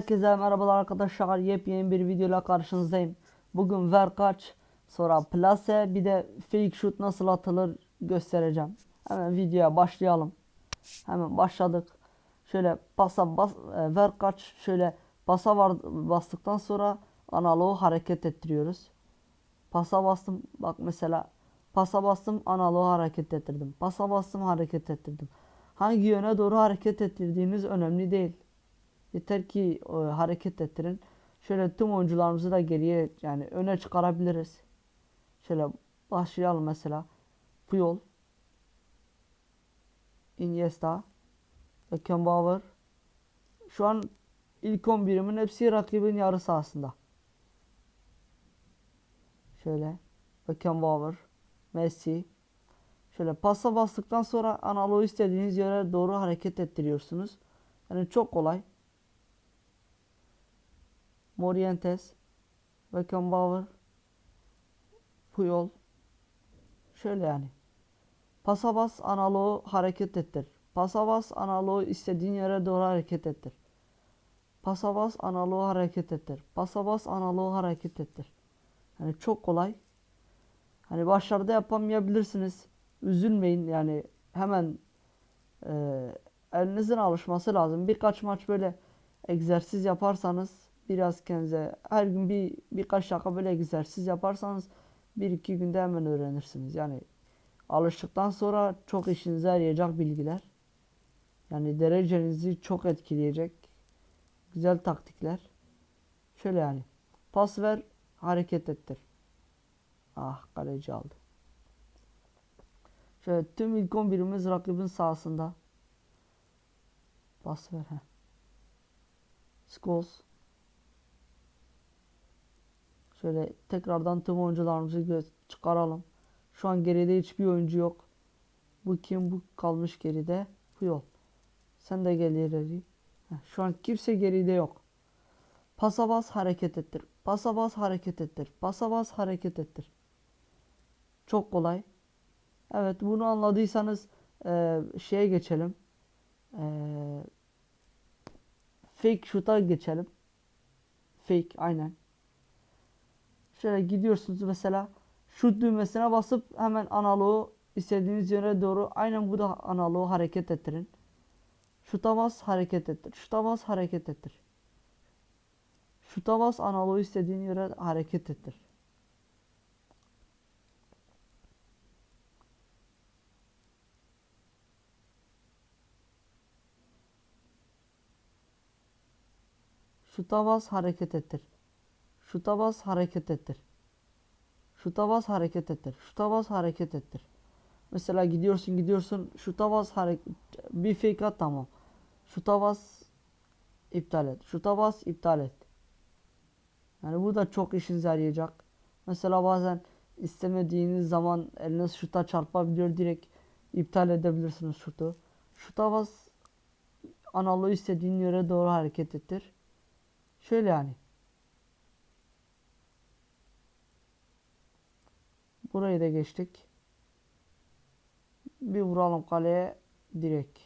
Herkese merhabalar arkadaşlar. Yepyeni bir videoyla karşınızdayım. Bugün ver kaç, sonra plase, bir de fake shoot nasıl atılır göstereceğim. Hemen videoya başlayalım. Hemen başladık. Şöyle pasa bas, e, ver kaç, şöyle pasa var, bastıktan sonra analogu hareket ettiriyoruz. Pasa bastım. Bak mesela pasa bastım analogu hareket ettirdim. Pasa bastım hareket ettirdim. Hangi yöne doğru hareket ettirdiğiniz önemli değil. Yeter ki e, hareket ettirin. Şöyle tüm oyuncularımızı da geriye yani öne çıkarabiliriz. Şöyle başlayalım mesela. Puyol. Iniesta. Beckenbauer. Şu an ilk 11'imin hepsi rakibin yarı sahasında. Şöyle. Beckenbauer. Messi. Şöyle pasa bastıktan sonra analogu istediğiniz yere doğru hareket ettiriyorsunuz. Yani çok kolay. Morientes, Beckenbauer, Puyol. Şöyle yani. Pasa bas analogu hareket ettir. Pasa bas analogu istediğin yere doğru hareket ettir. Pasa bas analogu hareket ettir. Pasa bas analogu hareket ettir. Yani çok kolay. Hani başlarda yapamayabilirsiniz. Üzülmeyin yani hemen e, elinizin alışması lazım. Birkaç maç böyle egzersiz yaparsanız biraz kendinize her gün bir birkaç dakika böyle egzersiz yaparsanız bir iki günde hemen öğrenirsiniz. Yani alıştıktan sonra çok işinize yarayacak bilgiler. Yani derecenizi çok etkileyecek güzel taktikler. Şöyle yani pas ver hareket ettir. Ah kaleci aldı. Şöyle tüm ilk 11'imiz rakibin sahasında. Pas ver. Heh. Scholes. Şöyle tekrardan tüm oyuncularımızı çıkaralım. Şu an geride hiçbir oyuncu yok. Bu kim? Bu kalmış geride. Bu yol. Sen de gel ileri. Şu an kimse geride yok. Pasa bas hareket ettir. Pasa bas hareket ettir. Pasa bas hareket ettir. Çok kolay. Evet bunu anladıysanız e, şeye geçelim. E, fake shoot'a geçelim. Fake aynen. Şöyle gidiyorsunuz mesela shoot düğmesine basıp hemen analogu istediğiniz yöne doğru aynen bu da analogu hareket ettirin. Şuta bas hareket ettir. Şuta bas hareket ettir. Şuta bas analogu istediğin yere hareket ettir. Şuta bas hareket ettir. Şuta bas hareket ettir. Şuta bas hareket ettir. Şuta bas hareket ettir. Mesela gidiyorsun gidiyorsun şuta bas hareket bir fake at tamam. Şuta bas iptal et. Şuta bas iptal et. Yani bu da çok işinize yarayacak. Mesela bazen istemediğiniz zaman eliniz şuta çarpabiliyor direkt iptal edebilirsiniz şutu. Şuta bas analogu istediğin yere doğru hareket ettir. Şöyle yani. Burayı da geçtik. Bir vuralım kaleye direkt.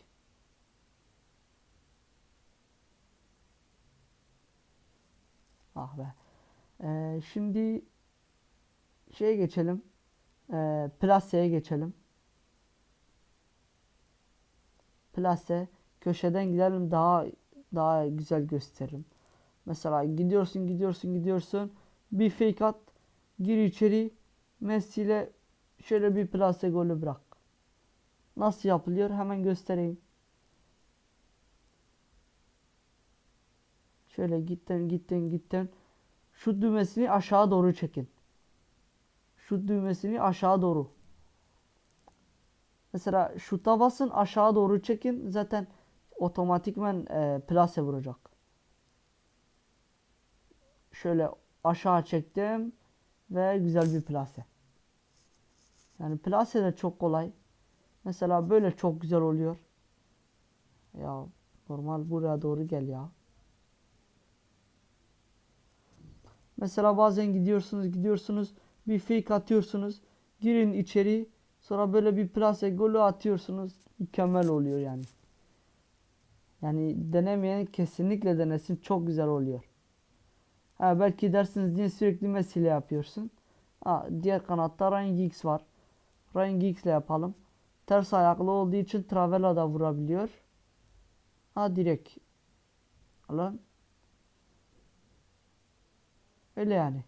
Ah be. Ee, şimdi şeye geçelim. Ee, plaseye geçelim. Plase köşeden gidelim daha daha güzel gösteririm. Mesela gidiyorsun gidiyorsun gidiyorsun bir fake at gir içeri Messi şöyle bir plase golü bırak. Nasıl yapılıyor hemen göstereyim. Şöyle gittin gittin gittin. Şu düğmesini aşağı doğru çekin. Şu düğmesini aşağı doğru. Mesela şuta basın aşağı doğru çekin. Zaten otomatikmen e, plase vuracak. Şöyle aşağı çektim ve güzel bir plase. Yani plase de çok kolay. Mesela böyle çok güzel oluyor. Ya normal buraya doğru gel ya. Mesela bazen gidiyorsunuz gidiyorsunuz bir fake atıyorsunuz. Girin içeri sonra böyle bir plase golü atıyorsunuz. Mükemmel oluyor yani. Yani denemeyen kesinlikle denesin. Çok güzel oluyor. Ha, belki dersiniz niye sürekli Messi yapıyorsun? Ha, diğer kanatta Ryan Giggs var. Ryan Giggs ile yapalım. Ters ayaklı olduğu için Travella da vurabiliyor. Ha direkt. Lan. Öyle yani.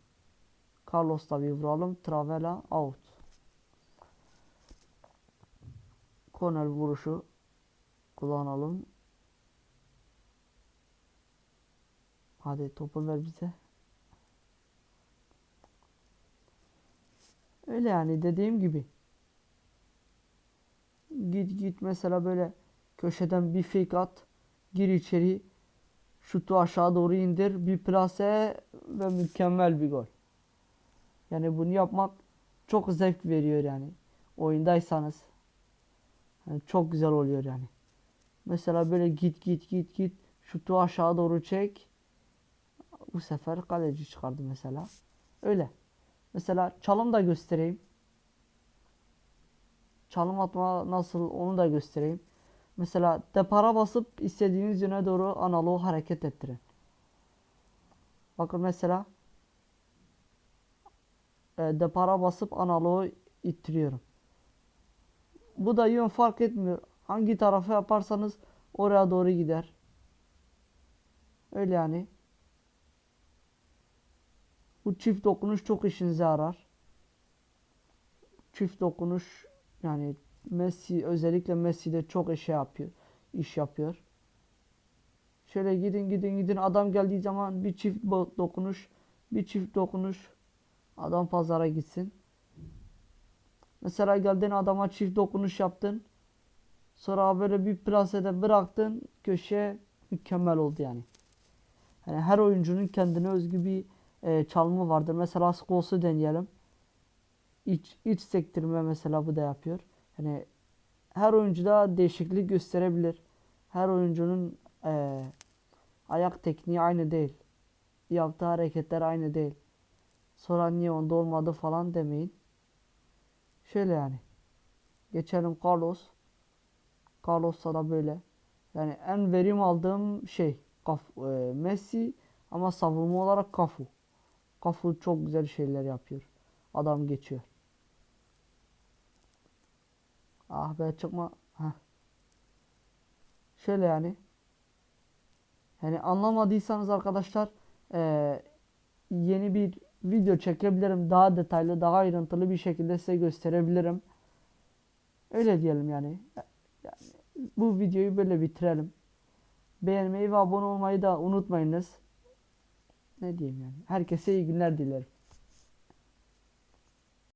Carlos'ta bir vuralım. Travella out. Konel vuruşu kullanalım. Hadi topu ver bize. Öyle yani dediğim gibi. Git git mesela böyle köşeden bir fake at. Gir içeri. Şutu aşağı doğru indir. Bir plase ve mükemmel bir gol. Yani bunu yapmak çok zevk veriyor yani. Oyundaysanız. Yani çok güzel oluyor yani. Mesela böyle git git git git. Şutu aşağı doğru çek. Bu sefer kaleci çıkardı mesela. Öyle. Mesela çalım da göstereyim. Çalım atma nasıl onu da göstereyim. Mesela depara basıp istediğiniz yöne doğru analoğu hareket ettirin. Bakın mesela e, depara basıp analoğu ittiriyorum. Bu da yön fark etmiyor. Hangi tarafa yaparsanız oraya doğru gider. Öyle yani. Bu çift dokunuş çok işinize yarar. Çift dokunuş yani Messi özellikle Messi de çok işe yapıyor. iş yapıyor. Şöyle gidin gidin gidin adam geldiği zaman bir çift dokunuş bir çift dokunuş adam pazara gitsin. Mesela geldin adama çift dokunuş yaptın. Sonra böyle bir plasede bıraktın köşeye mükemmel oldu yani. Yani her oyuncunun kendine özgü bir e, çalımı vardır. Mesela Scholes'u deneyelim. İç, iç sektirme mesela bu da yapıyor. Yani her oyuncuda değişiklik gösterebilir. Her oyuncunun e, ayak tekniği aynı değil. Yaptığı hareketler aynı değil. Sonra niye onda olmadı falan demeyin. Şöyle yani. Geçelim Carlos. Carlos'ta da böyle. Yani en verim aldığım şey Kaf, e, Messi ama savunma olarak Cafu. Cafu çok güzel şeyler yapıyor. Adam geçiyor. Ah be çıkma. Heh. Şöyle yani. Yani anlamadıysanız arkadaşlar eee, yeni bir video çekebilirim. Daha detaylı, daha ayrıntılı bir şekilde size gösterebilirim. Öyle diyelim yani. Yani bu videoyu böyle bitirelim. Beğenmeyi ve abone olmayı da unutmayınız. Ne diyeyim yani. Herkese iyi günler dilerim.